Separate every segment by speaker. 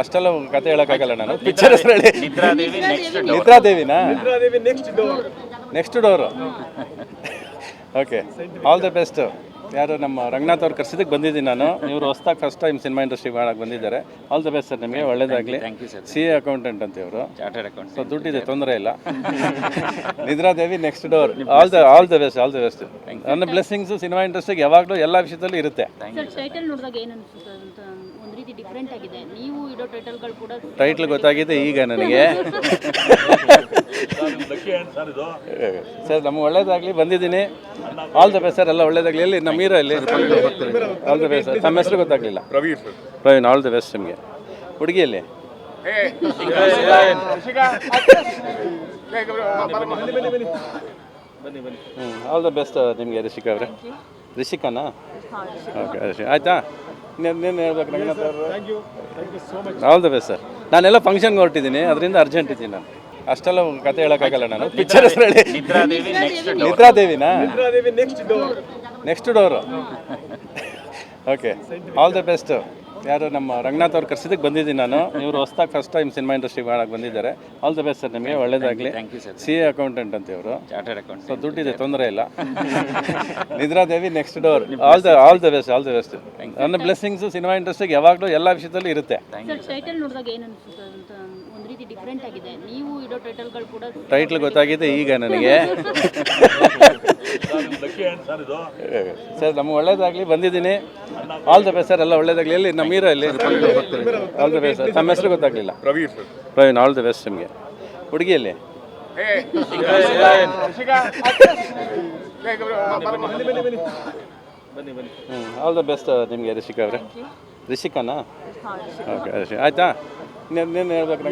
Speaker 1: ಅಷ್ಟೆಲ್ಲ ಕತೆ ಹೇಳೋಕ್ಕಾಗಲ್ಲ ನಾನು. ಪಿಕ್ಚರ್ ಹೆಸರು ಹೇಳಿ
Speaker 2: Nidradevi next
Speaker 1: ನಿದ್ರಾದೇವಿನಾ? Next door okay all the best ಯಾರು ನಮ್ಮ ರಂಗನಾಥ್ ಅವ್ರು ಕರ್ಸಿದಕ್ಕೆ ಬಂದಿದ್ದೀನಿ ನಾನು. ಇವರು ಹೊಸ್ದಾಗಿ ಫಸ್ಟ್ ಟೈಮ್ ಸಿನಿಮಾ ಇಂಡಸ್ಟ್ರಿ ಮಾಡಕ್ಕೆ ಬಂದಿದ್ದಾರೆ. ಆಲ್ ದ ಬೆಸ್ಟ್ ಸರ್ ನಿಮಗೆ. ಒಳ್ಳೇದಾಗಲಿ.
Speaker 2: Thank you sir.
Speaker 1: C A accountant ಅಂತ ಇವರು. ಸೊ ದುಡ್ಡಿದೆ ತೊಂದರೆ ಇಲ್ಲ. Nidradevi next door all the all the best all the best ನನ್ನ ಬ್ಲೆಸ್ಸಿಂಗ್ಸು ಸಿನಿಮಾ ಇಂಡಸ್ಟ್ರಿಗೆ ಯಾವಾಗಲೂ ಎಲ್ಲ ವಿಷಯದಲ್ಲೂ ಇರುತ್ತೆ.
Speaker 3: ರೀತಿ ಡಿಫ್ರೆಂಟ್ ಆಗಿದೆ. ನೀವು ಇಡೋ ಟೈಟಲ್ಗಳು ಕೂಡ
Speaker 1: ಟೈಟ್ಲ್ ಗೊತ್ತಾಗಿದೆ ಈಗ ನನಗೆ. ಸರ್ ನಮ್ಗೆ ಒಳ್ಳೇದಾಗಲಿ ಬಂದಿದ್ದೀನಿ. ಆಲ್ ದ ಬೆಸ್ಟ್ ಸರ್ ಎಲ್ಲ ಒಳ್ಳೇದಾಗಲಿ. ಎಲ್ಲಿ ನಮ್ಮ ಹೀರೋ ಇಲ್ಲಿ. ಆಲ್ ದ ಬೆಸ್ಟ್ ನಮ್ಮ ತಮ್ಮ ಹೆಸರು ಗೊತ್ತಾಗಲಿಲ್ಲ?
Speaker 4: Praveen sir
Speaker 1: Praveen all the best ನಿಮಗೆ. ಹುಡುಗಿಯಲ್ಲಿ ಹ್ಞೂ ಆಲ್ ದ ಬೆಸ್ಟ್ ನಿಮಗೆ ರಿಷಿಕಾ ಅವರೇ. ರಿಷಿಕಾನಾ? ಓಕೆ ರಿಷಿ ಆಯಿತಾ? ನೀನು ಹೇಳ್ಬೇಕು ರಂಗನಾಥ್ ಅವರು ಆಲ್ ದ ಬೆಸ್ಟ್ ಸರ್ ನಾನೆಲ್ಲ ಫಂಕ್ಷನ್ಗೆ ಹೊರಟಿದ್ದೀನಿ ಅದರಿಂದ ಅರ್ಜೆಂಟ್ ಇದ್ದೀನಿ ನಾನು. ಅಷ್ಟೆಲ್ಲ ಕತೆ ಹೇಳೋಕ್ಕಾಗಲ್ಲ ನಾನು. ಪಿಕ್ಚರ್ ಹೆಸರು ಹೇಳಿ ನಿದ್ರಾದೇವಿನಾ next door okay all the best ಯಾರು ನಮ್ಮ ರಂಗನಾಥ್ ಅವ್ರ ಕರ್ಸಿದ್ದಕ್ಕೆ ಬಂದಿದ್ದೀನಿ ನಾನು. ಇವರು ಹೊಸ್ದಾಗಿ ಫಸ್ಟ್ ಟೈಮ್ ಸಿನಿಮಾ ಇಂಡಸ್ಟ್ರಿ ಮಾಡಕ್ಕೆ ಬಂದಿದ್ದಾರೆ. ಆಲ್ ದ ಬೆಸ್ಟ್ ಸರ್ ನಿಮಗೆ ಒಳ್ಳೇದಾಗಲಿ.
Speaker 2: Thank you sir
Speaker 1: C A accountant ಅಂತ ಇವರು.
Speaker 2: ಚಾರ್ಟರ್ಡ್ ಅಕೌಂಟ್
Speaker 1: ಸೊ ದುಡ್ಡಿದೆ ತೊಂದರೆ ಇಲ್ಲ. Nidradevi next door all the all the best all the best ನನ್ನ ಬ್ಲೆಸ್ಸಿಂಗ್ಸು ಸಿನಿಮಾ ಇಂಡಸ್ಟ್ರಿಗೆ ಯಾವಾಗಲೂ ಎಲ್ಲ ವಿಷಯದಲ್ಲೂ ಇರುತ್ತೆ.
Speaker 3: ಸರ್ ಟೈಟಲ್ ನೋಡಿದಾಗ ಏನು ಅನಿಸುತ್ತೆ? ಅಂತ ಒಂದು ರೀತಿ ಡಿಫ್ರೆಂಟ್ ಆಗಿದೆ. ನೀವು ಇಡೋ ಟೈಟಲ್ಗಳು ಕೂಡ
Speaker 1: ಟೈಟ್ಲ್ ಗೊತ್ತಾಗಿದೆ ಈಗ ನನಗೆ. ಸರ್ ನಮ್ಗೆ ಒಳ್ಳೇದಾಗಲಿ ಬಂದಿದ್ದೀನಿ. ಆಲ್ ದ ಬೆಸ್ಟ್ ಸರ್ ಎಲ್ಲ ಒಳ್ಳೇದಾಗಲಿ. ಎಲ್ಲಿ? ನಮ್ಮ ಹೀರೋ ಇಲ್ಲಿ ಆಲ್ ದ ಬೆಸ್ಟ್ ಸರ್ ತಮ್ಮ ಹೆಸರು ಗೊತ್ತಾಗಲಿಲ್ಲ?
Speaker 4: Praveen sir.
Speaker 1: Praveen all the best ನಿಮಗೆ. ಹುಡುಗಿಯಲ್ಲಿ ಹ್ಞೂ ಆಲ್ ದ ಬೆಸ್ಟ್ ನಿಮಗೆ ರಿಷಿಕಾ ಅವರೇ. ರಿಷಿಕಾನಾ? ಓಕೆ ರಿಷಿ ಆಯಿತಾ? ಇನ್ನೇನು ನೀನು ಹೇಳ್ಬೇಕು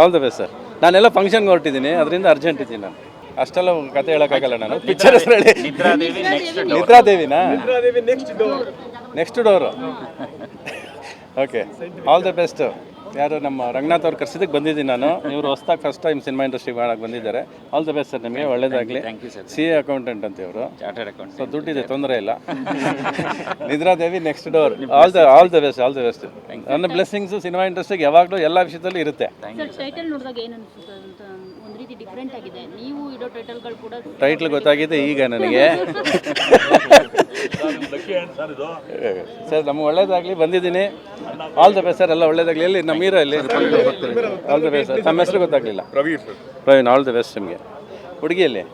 Speaker 1: ಆಲ್ ದ ಬೆಸ್ಟ್ ಸರ್ ನಾನೆಲ್ಲ ಫಂಕ್ಷನ್ಗೆ ಹೊರಟಿದ್ದೀನಿ ಅದರಿಂದ ಅರ್ಜೆಂಟ್ ಇದ್ದೀನಿ ನಾನು. ಅಷ್ಟೆಲ್ಲ ಕತೆ ಹೇಳೋಕ್ಕಾಗಲ್ಲ ನಾನು. ಪಿಕ್ಚರ್ ಹೆಸರು ಹೇಳಿ ನಿದ್ರಾದೇವಿನಾ? Next door okay all the best ಯಾರು ನಮ್ಮ ರಂಗನಾಥ್ ಅವ್ರು ಕರ್ಸಿದ್ದಕ್ಕೆ ಬಂದಿದ್ದೀನಿ ನಾನು. ಇವರು ಹೊಸ್ದಾಗಿ ಫಸ್ಟ್ ಟೈಮ್ ಸಿನಿಮಾ ಇಂಡಸ್ಟ್ರಿ ಮಾಡಕ್ಕೆ ಬಂದಿದ್ದಾರೆ. ಆಲ್ ದ ಬೆಸ್ಟ್ ಸರ್ ನಿಮಗೆ. ಒಳ್ಳೇದಾಗಲಿ.
Speaker 2: Thank you sir
Speaker 1: C A accountant ಅಂತ ಇವರು. ಸೊ ದುಡ್ಡಿದೆ ತೊಂದರೆ ಇಲ್ಲ. Nidradevi next door all the all the best all the best ನನ್ನ ಬ್ಲೆಸ್ಸಿಂಗ್ಸು ಸಿನಿಮಾ ಇಂಡಸ್ಟ್ರಿಗೆ ಯಾವಾಗಲೂ ಎಲ್ಲ ವಿಷಯದಲ್ಲೂ ಇರುತ್ತೆ.
Speaker 3: ಸರ್ ಟೈಟಲ್
Speaker 1: ಗೊತ್ತಾಗಿದೆ ಈಗ ನನಗೆ. ಸರ್ ನಮ್ಗೆ ಒಳ್ಳೇದಾಗಲಿ ಬಂದಿದ್ದೀನಿ. ಆಲ್ ದ ಬೆಸ್ಟ್ ಸರ್ ಎಲ್ಲ ಒಳ್ಳೇದಾಗಲಿ. ಎಲ್ಲಿ? ನಮ್ಮ ಹೀರೋ ಇಲ್ಲಿ ಆಲ್ ದ ಬೆಸ್ಟ್ ನಮ್ಮ ತಮ್ಮ ಹೆಸರು ಗೊತ್ತಾಗ್ಲಿಲ್ಲ?
Speaker 4: Praveen sir.
Speaker 1: Praveen all the best ನಿಮಗೆ. ಹುಡುಗಿಯಲ್ಲಿ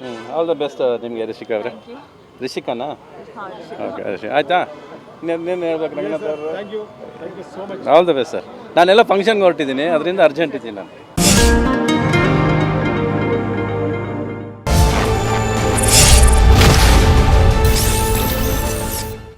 Speaker 1: ಹ್ಞೂ ಆಲ್ ದ ಬೆಸ್ಟ್ ನಿಮಗೆ ರಿಷಿಕಾ ಅವರೇ. ರಿಷಿಕಾನಾ? ಓಕೆ ರಿಷಿ ಆಯಿತಾ? ಹೇಳ್ಬೇಕು ರಂಗನಾಥ್ ಅವರು? ಆಲ್ ದ ಬೆಸ್ಟ್ ಸರ್ ನಾನೆಲ್ಲ ಫಂಕ್ಷನ್ಗೆ ಹೊರಟಿದ್ದೀನಿ ಅದರಿಂದ ಅರ್ಜೆಂಟ್ ಇದ್ದೀನಿ ನಾನು.